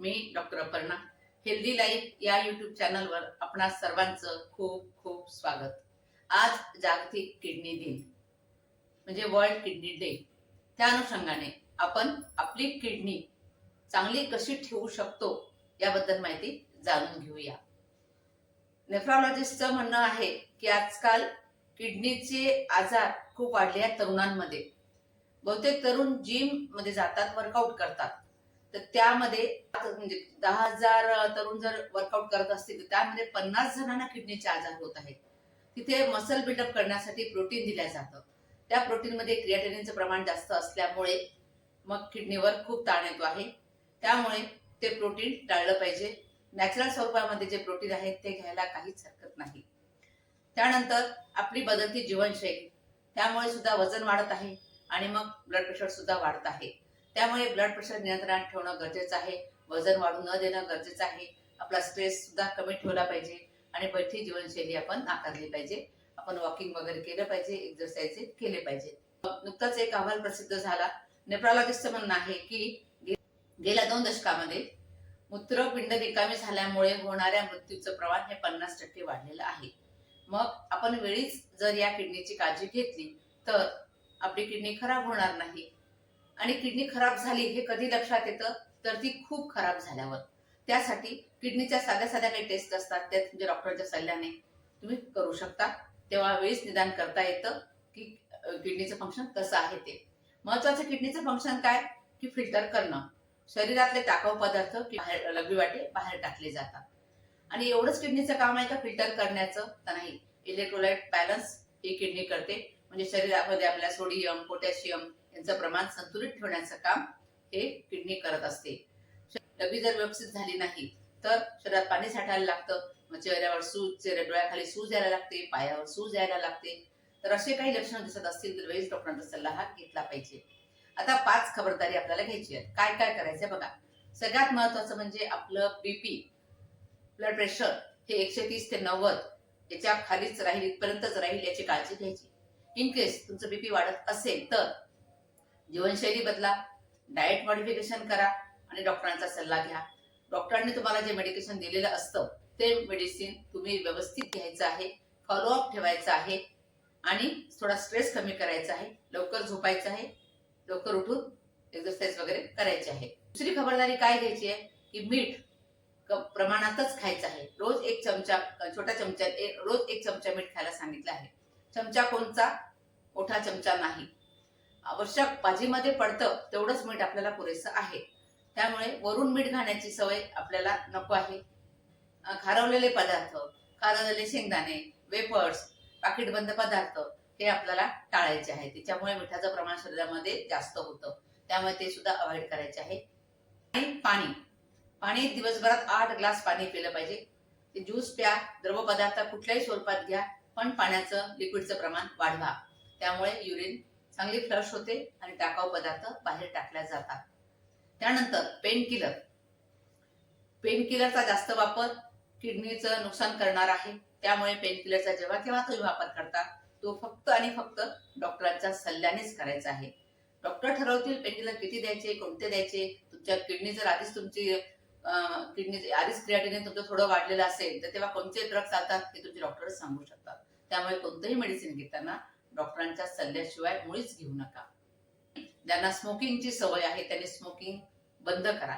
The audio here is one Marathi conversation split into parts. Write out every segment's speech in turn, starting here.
मी डॉक्टर अपर्णा. हेल्दी लाईफ या युट्यूब चॅनलवर आपणा सर्वांचं खूप खूप स्वागत. आज जागतिक किडनी दिन म्हणजे वर्ल्ड किडनी डे त्या अनुषंगाने आपण आपली किडनी चांगली कशी ठेवू शकतो याबद्दल माहिती जाणून घेऊया. नेफ्रॉलॉजिस्टचं म्हणणं आहे की आजकाल किडनीचे आजार खूप वाढले आहेत तरुणांमध्ये. बहुतेक तरुण जिममध्ये जातात वर्कआउट करतात. तर त्यामध्ये म्हणजे दहा हजार तरुण जर वर्कआउट करत असतील तर त्यामध्ये पन्नास जणांना किडनीचे आजार होत आहेत. तिथे मसल बिल्डअप करण्यासाठी प्रोटीन दिल्या जातं. त्या प्रोटीनमध्ये क्रिएटिनिनचं प्रमाण जास्त असल्यामुळे मग किडनीवर खूप ताण येतो आहे. त्यामुळे ते प्रोटीन टाळलं पाहिजे. नॅचरल स्वरूपामध्ये जे प्रोटीन आहे ते घ्यायला काहीच हरकत नाही. त्यानंतर आपली बदलती जीवनशैली. त्यामुळे सुद्धा वजन वाढत आहे आणि मग ब्लड प्रेशर सुद्धा वाढत आहे. त्यामुळे ब्लड प्रेशर नियंत्रणात ठेवणं गरजेचं आहे. वजन वाढू न देणं गरजेचं आहे. आपला स्ट्रेस सुद्धा कमी ठेवला पाहिजे आणि बैठी जीवनशैली आपण नाकारली पाहिजे. आपण वॉकिंग वगैरे केलं पाहिजे एक्सरसाइज केले पाहिजे. नुकताच एक अहवाल प्रसिद्ध झाला. नेफ्रॉलॉजिस्टचं म्हणणं आहे की गेल्या दोन दशकामध्ये मूत्रपिंड रिकामी झाल्यामुळे होणाऱ्या मृत्यूचं प्रमाण हे पन्नास टक्के वाढलेलं आहे. मग आपण वेळीच जर या किडनीची काळजी घेतली तर आपली किडनी खराब होणार नाही. आणि किडनी खराब झाली हे कधी लक्षात येतं? तर ती खूप खराब झाल्यावर. त्यासाठी किडनीच्या साध्या साध्या काही टेस्ट असतात त्या तुमच्या म्हणजे डॉक्टरच्या सल्ल्याने तुम्ही करू शकता. तेव्हा वेळीच निदान करता येतं की किडनीचं फंक्शन कसं आहे ते. महत्वाचं किडनीचं फंक्शन काय? की फिल्टर करणं. शरीरातले टाकाऊ पदार्थ बाहेर लघवी वाटे बाहेर टाकले जातात. आणि एवढंच किडनीचं काम आहे का? फिल्टर करण्याचं तर नाही. इलेक्ट्रोलाइट बॅलन्स ही किडनी करते. म्हणजे शरीरामध्ये आपल्या सोडियम पोटॅशियम यांचं प्रमाण संतुलित ठेवण्याचं काम हे किडनी करत असते. डबी जर व्यवस्थित झाली नाही तर शरीरात पाणी साठायला लागतं. मग चेहऱ्यावर सूज चेहऱ्या डोळ्याखाली सूज यायला लागते पायावर सूज यायला लागते. तर असे काही लक्षणं दिसत असतील तर वेळीच डॉक्टरांचा सल्ला हा घेतला पाहिजे. आता पाच खबरदारी आपल्याला घ्यायची आहे काय काय करायचंय बघा. सगळ्यात महत्वाचं म्हणजे आपलं बीपी ब्लड प्रेशर हे एकशे तीस ते नव्वद याच्या खालीच राहील इथपर्यंतच राहील याची काळजी घ्यायची. इन केस तुमचं बीपी वाढत असेल तर जीवनशैली बदला डाएट मॉडिफिकेशन करा आणि डॉक्टरांचा सल्ला घ्या. डॉक्टरांनी तुम्हाला जे मेडिकेशन दिलेलं असतं ते मेडिसिन तुम्ही व्यवस्थित घ्यायचं आहे फॉलोअप ठेवायचं आहे आणि थोडा स्ट्रेस कमी करायचा आहे लवकर झोपायचं आहे लवकर उठून एक्सरसाइज वगैरे करायची आहे. दुसरी खबरदारी काय घ्यायची आहे? की मीठ प्रमाणातच खायचं आहे. चमचा छोट्या चमच्यात एक- रोज एक चमचा मीठ खायला सांगितलं आहे. चमचा कोणचा मोठा चमचा नाही. आवश्यक भाजीमध्ये पडतं तेवढंच मीठ आपल्याला पुरेसं आहे. त्यामुळे वरून मीठ घाण्याची सवय आपल्याला नको आहे. खारवलेले पदार्थ खारवलेले शेंगदाणे वेपर्स पाकिटबंद पदार्थ हे आपल्याला टाळायचे आहे. त्याच्यामुळे मिठाचं प्रमाण शरीरामध्ये जास्त होतं. त्यामुळे ते सुद्धा अवॉइड करायचे आहे. आणि पाणी. पाणी दिवसभरात आठ ग्लास पाणी पिलं पाहिजे. ते ज्यूस प्या द्रव पदार्थ कुठल्याही स्वरूपात घ्या पण पाण्याचं लिक्विडचं प्रमाण वाढवा. त्यामुळे युरिन चांगली फ्लश होते आणि टाकाऊ पदार्थ बाहेर टाकल्या जातात. त्यानंतर पेन किलर पेन किलरचा जास्त वापर किडनीचं नुकसान करणार आहे. त्यामुळे पेन किलरचा जेव्हा केव्हा तुम्ही वापर करता तो फक्त आणि फक्त डॉक्टरांच्या सल्ल्यानेच करायचा आहे. डॉक्टर ठरवतील पेन किलर किती द्यायचे कोणते द्यायचे तुमच्या किडनी जर आधीच तुमची किडनी आधीच क्रियाटिनिन तुमचं थोडं वाढलेलं असेल तर तेव्हा कोणते ड्रग्स जातात ते तुमचे डॉक्टर सांगू शकतात. त्यामुळे कोणतंही मेडिसिन घेताना डॉक्टरांच्या सल्ल्याशिवाय मुळीच घेऊ नका. ज्यांना स्मोकिंगची सवय आहे त्यांनी स्मोकिंग बंद करा.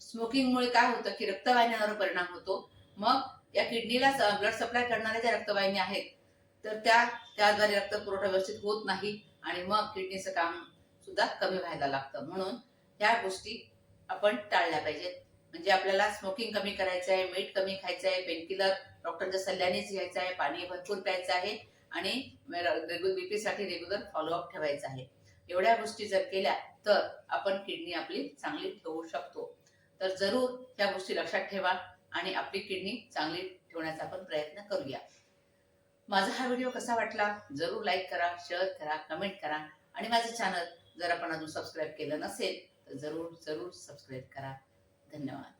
स्मोकिंगमुळे काय होतं की रक्तवाहिन्यांवर परिणाम होतो. मग या किडनीला ब्लड सप्लाय करणाऱ्या ज्या रक्तवाहिन्या आहेत तर त्या त्याद्वारे रक्त पुरवठा व्यवस्थित होत नाही आणि मग किडनीचं काम सुद्धा कमी व्हायला लागतं. म्हणून ह्या गोष्टी आपण टाळल्या पाहिजेत. म्हणजे आपल्याला स्मोकिंग कमी करायचं आहे मीठ कमी खायचं आहे पेनकिलर डॉक्टरच्या सल्ल्यानेच घ्यायचं आहे पाणी भरपूर प्यायचं आहे आणि बीपी साठी रेग्युलर फॉलोअप ठेवायचा आहे. एवढ्या गोष्टी जर केल्या तर आपण किडनी आपली चांगली ठेवू शकतो. तर जरूर ह्या गोष्टी लक्षात ठेवा आणि आपली किडनी चांगली ठेवण्याचा आपण प्रयत्न करूया. माझा हा व्हिडिओ कसा वाटला? जरूर लाईक करा शेअर करा कमेंट करा आणि माझं चॅनल जर आपण अजून सबस्क्राईब केलं नसेल तर जरूर जरूर सबस्क्राईब करा. धन्यवाद